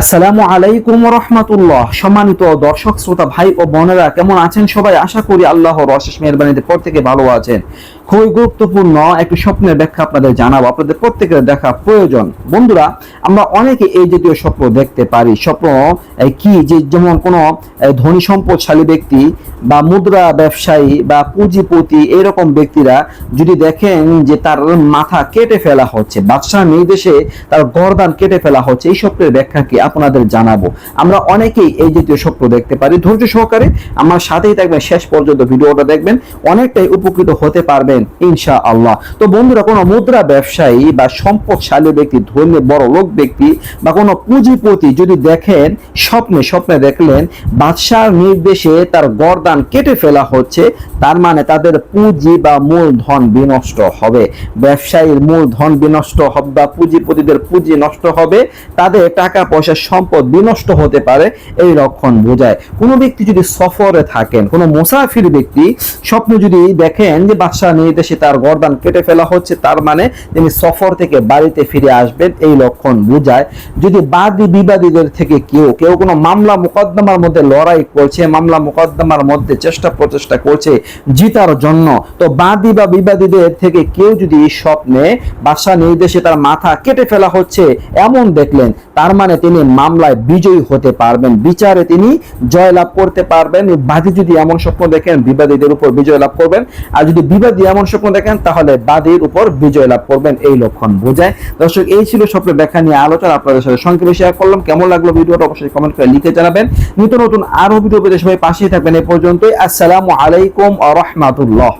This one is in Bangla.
আসসালামু আলাইকুম রহমতুল্লাহ। সম্মানিত দর্শক, শ্রোতা, ভাই ও বোনেরা, কেমন আছেন সবাই? আশা করি আল্লাহর অশেষ মেহরবানিতে প্রত্যেকে ভালো আছেন। খুবই গুরুত্বপূর্ণ একটি স্বপ্নের ব্যাখ্যা আপনাদের জানাব। আপনাদের প্রত্যেকের দেখা প্রয়োজন। বন্ধুরা, আমরা অনেকে এই জাতীয় স্বপ্ন দেখতে পারি। স্বপ্ন কি যে যেমন কোনো ধনী সম্পদশালী ব্যক্তি বা মুদ্রা ব্যবসায়ী বা পুঁজিপতি এরকম ব্যক্তিরা যদি দেখেন যে তার মাথা কেটে ফেলা হচ্ছে, বাদশাহ নির্দেশে তার গরদান কেটে ফেলা হচ্ছে, এই স্বপ্নের ব্যাখ্যা কি আপনাদের জানাব। আমরা অনেকেই এই জাতীয় স্বপ্ন দেখতে পারি। ধৈর্য সহকারে আমার সাথেই থাকবেন। শেষ পর্যন্ত ভিডিওটা দেখবেন। অনেকটাই উপকৃত হতে পারবেন। ইনশা আল্লাহ তো বন্ধুরা, কোনো মুদ্রা ব্যবসায়ী বা সম্পদশালী ব্যক্তি ধর্মী বড় লোক ব্যক্তি বা কোনো পুঁজিপতি যদি দেখেন, স্বপ্নে স্বপ্নে দেখলেন, বাদশার নির্দেশে তার গর্দান কেটে ফেলা হচ্ছে, তার মানে তাদের পুঁজি বা মূলধন বিনষ্ট হবে। ব্যবসায়ীর মূলধন বিনষ্ট হবে বা পুঁজিপতিদের পুঁজি নষ্ট হবে, তাদের টাকা, পয়সা, সম্পদ বিনষ্ট হতে পারে, এই লক্ষণ বোঝায়। কোনো ব্যক্তি যদি সফরে থাকেন, কোনো মুসাফির ব্যক্তি স্বপ্ন যদি দেখেন যে বাদশাহ নির্দেশে তার গর্দান কেটে ফেলা হচ্ছে। তার মানে তিনি সফর থেকে বাড়িতে ফিরে আসবেন এই লক্ষণ বোঝায়। যদি বাদী বিবাদীদের থেকে কেউ কেউ কোনো মামলা মোকদ্দমার মধ্যে লড়াই করছে, মামলা মোকদ্দমার মধ্যে চেষ্টা প্রচেষ্টা করছে জিতার জন্য, তো বাদী বা বিবাদীদের থেকে কেউ যদি এই স্বপ্নে বাদশাহ নির্দেশে তার মাথা কেটে ফেলা হচ্ছে, এমন দেখলেন, তার মানে তিনি মামলায় বিজয়ী হতে পারবেন। বিচারে তিনি জয়লাভ করতে পারবেন। বাদী যদি এমন স্বপ্ন দেখেন, বিবাদীদের উপর বিজয় লাভ করবেন। আর যদি বিবাদী এমন স্বপ্ন দেখেন, তাহলে বাদীর উপর বিজয় লাভ করবেন এই লক্ষণ বোঝায়। দর্শক, এই ছিল স্বপ্নের ব্যাখ্যা নিয়ে আলোচনা। আপনাদের সাথে সংক্ষেপে শেয়ার করলাম। কেমন লাগল ভিডিওটা অবশ্যই কমেন্ট করে লিখে জানাবেন। নিত্য নতুন আরও ভিডিও পেতে সবাই পাশেই থাকবেন। এ পর্যন্তই। আসসালামু আলাইকুম আ রহমাতুল্লাহ।